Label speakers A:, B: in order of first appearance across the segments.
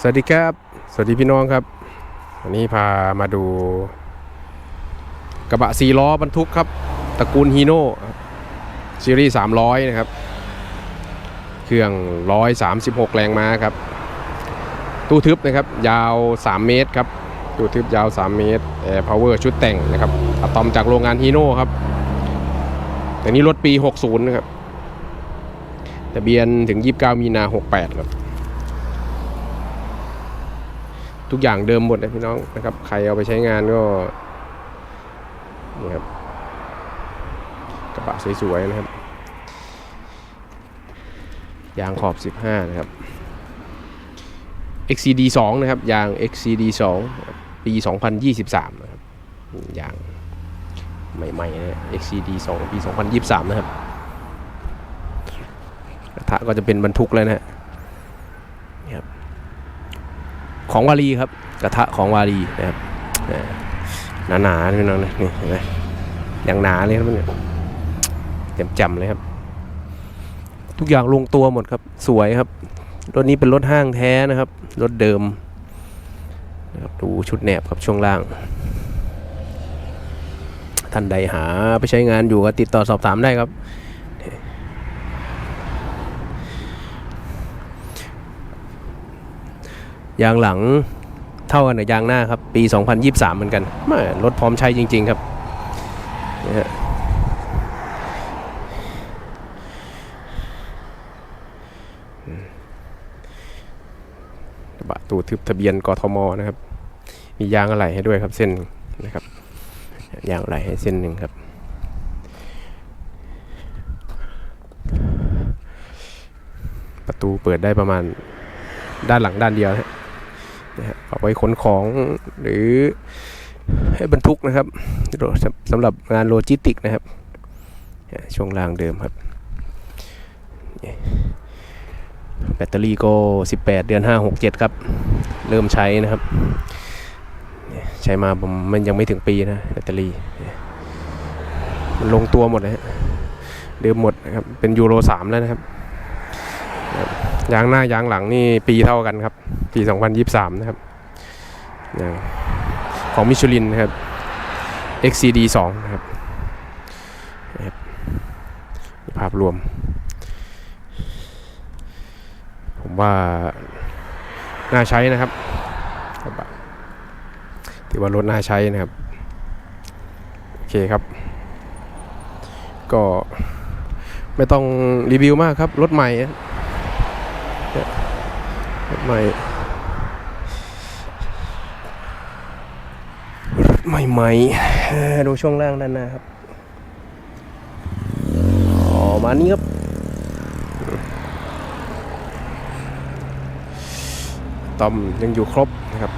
A: สวัสดีครับ สวัสดีพี่น้องครับ วันนี้พามาดู กระบะสี่ล้อบรรทุกครับ ตระกูลฮีโน่ซีรีส์300นะครับ เครื่อง136แรงม้าครับ ตู้ทึบนะครับ ยาว3เมตรครับ ตู้ทึบยาว3เมตรแอร์พาวเวอร์ชุดแต่งนะครับอะตอมจากโรงงานฮีโน่ครับ แต่นี้รถปี60นะครับ ทะเบียนถึง29มีนา68ครับ ทุกอย่างเดิมหมดนะพี่น้องนะครับ ใครเอาไปใช้งานก็นี่ครับกระบะสวยๆนะครับยางขอบ 15 นะครับ XCD 2นะครับ ยาง XCD 2ปี 2023 นะครับ ยางใหม่ๆนะ XCD 2ปี 2023 นะครับกระทะก็จะเป็นบรรทุกแล้วนะฮะนี่ครับ ของวารีครับ กระทะของวารีนะครับหนาหนาๆนี่พี่น้องนะนี่เห็นไหมอย่างหนาเลยครับเนี่ยเต็มจำเลยครับ ทุกอย่างลงตัวหมดครับ สวยครับรถนี้เป็นรถห้างแท้นะครับ รถเดิมนะครับดูชุดแหนบครับช่วงล่าง ท่านใดหาไปใช้งานอยู่ก็ติดต่อสอบถามได้ครับ ยางหลังเท่ากันกับยางหน้าครับ ปี 2023 เหมือนกันม่รถพร้อมใช้จริง ๆ ครับนี่ฮะกระบะตูทึบทะเบียนกทมนะครับ มียางอะไหลให้ด้วยครับเส้นนะครับ ยางอะไหลให้เส้นหนึ่งครับประตูเปิดได้ประมาณด้านหลังด้านเดียวนะ นะฮะเอาไว้ขนของหรือให้บรรทุกนะครับสำหรับงานโลจิสติกนะครับช่วงล่างเดิมครับ แบตเตอรี่ก็ 18 เดือน 5 6 7 ครับ เริ่มใช้นะครับ ใช้มาผมมันยังไม่ถึงปีนะแบตเตอรี่ มันลงตัวหมดเลยฮะเดิมหมดนะครับ เป็นยูโร 3 แล้วนะครับยางหน้ายางหลังนี่ปีเท่ากันครับ ปี 2023 นะครับของมิชลินนะครับ XCD 2นะครับภาพรวม ผมว่า น่าใช้นะครับกระบะถือว่ารถน่าใช้นะครับ โอเคครับ ก็ไม่ต้องรีวิวมากครับ รถใหม่รถใหม่รถ ใหม่ๆดูช่วงล่างด้านหน้าครับอ๋อมานี้ครับตอมยังอยู่ครบนะครับ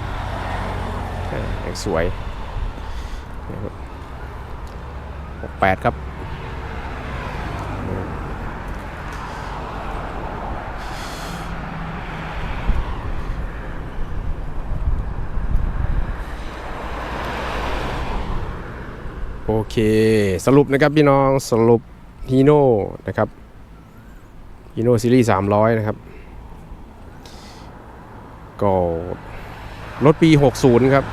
A: ยังสวยหกแปดครับ โอเค สรุปนะครับพี่น้องสรุปฮีโน่นะครับฮีโน่ซีรีส์300 นะครับ ก็รถปี 60 ครับ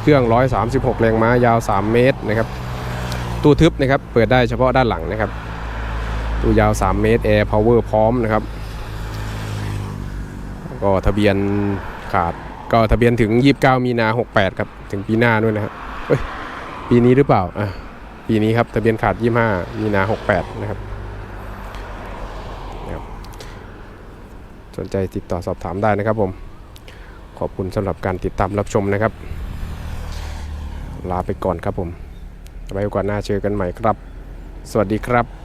A: เครื่อง 136 แรงม้ายาว 3 เมตรนะครับ ตู้ทึบนะครับ เปิดได้เฉพาะด้านหลังนะครับ ตู้ยาว 3 เมตรแอร์พาวเวอร์พร้อมนะครับ ก็ทะเบียนขาดก็ทะเบียนถึง 29 มีนา 68 ครับ ถึงปีหน้าด้วยนะครับ ปีนี้หรือเปล่าอะปีนี้ครับทะเบียนขาด 25 มีนา 68 นะครับนะครับ สนใจติดต่อสอบถามได้นะครับผม ขอบคุณสำหรับการติดตามรับชมนะครับ ลาไปก่อนครับผมไว้โอกาสหน้าเจอกันใหม่ครับ สวัสดีครับ